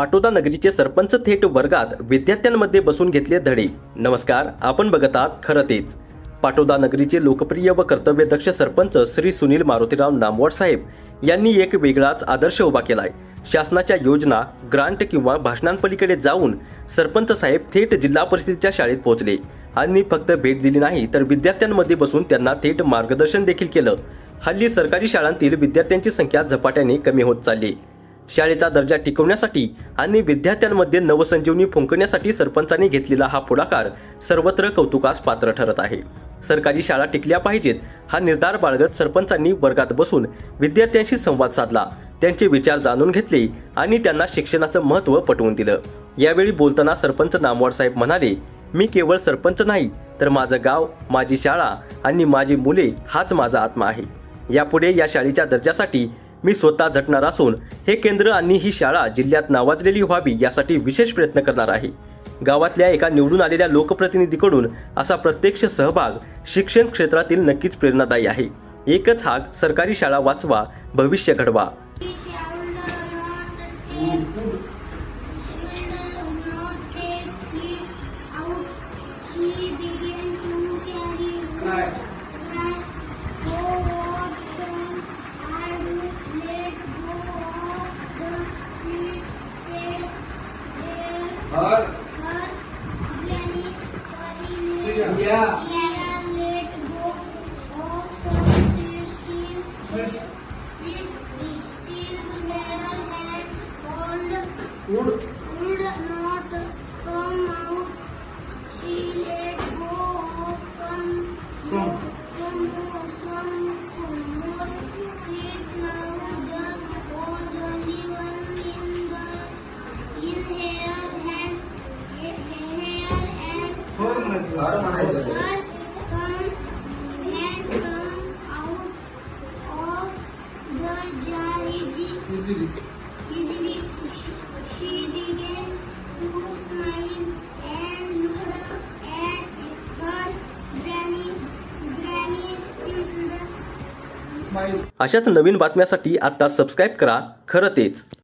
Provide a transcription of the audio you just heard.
पाटोदा नगरीचे सरपंच थेट वर्गात विद्यार्थ्यांमध्ये बसून घेतले धडे. नमस्कार आपण बघत आहात खरं तेच. पाटोदा नगरीचे लोकप्रिय व कर्तव्यदक्ष सरपंच श्री सुनील मारुतीराव नामवड साहेब यांनी एक वेगळाच आदर्श उभा केलाय. शासनाच्या योजना ग्रांट किंवा भाषणांपलीकडे जाऊन सरपंच साहेब थेट जिल्हा परिषदेच्या शाळेत पोहोचले. आणि फक्त भेट दिली नाही तर विद्यार्थ्यांमध्ये बसून त्यांना थेट मार्गदर्शन देखील केलं. हल्ली सरकारी शाळांतील विद्यार्थ्यांची संख्या झपाट्याने कमी होत चालली. शाळेचा दर्जा टिकवण्यासाठी आणि विद्यार्थ्यांमध्ये नवसंजीवनी फुंकण्यासाठी सरपंचांनी घेतलेला हा पुढाकार सर्वत्र कौतुकास पात्र ठरत आहे. सरकारी शाळा टिकल्या पाहिजेत हा निर्धार बाळगत सरपंचांनी वर्गात बसून विद्यार्थ्यांशी संवाद साधला. त्यांचे विचार जाणून घेतले आणि त्यांना शिक्षणाचं महत्त्व पटवून दिलं. यावेळी बोलताना सरपंच नामवाड साहेब म्हणाले मी केवळ सरपंच नाही तर माझं गाव माझी शाळा आणि माझी मुले हाच माझा आत्मा आहे. यापुढे या शाळेच्या दर्जासाठी मी स्वतः झटणार असून हे केंद्र आणि ही शाळा जिल्ह्यात नावाजलेली व्हावी यासाठी विशेष प्रयत्न करणार आहे. गावातल्या एका निवडून आलेल्या लोकप्रतिनिधीकडून असा प्रत्यक्ष सहभाग शिक्षण क्षेत्रातील नक्कीच प्रेरणादायी आहे. एकच हाक सरकारी शाळा वाचवा भविष्य घडवा. Right. हर wood अशाच नवीन बातम्यासाठी आता सबस्क्राईब करा. खरं तेच.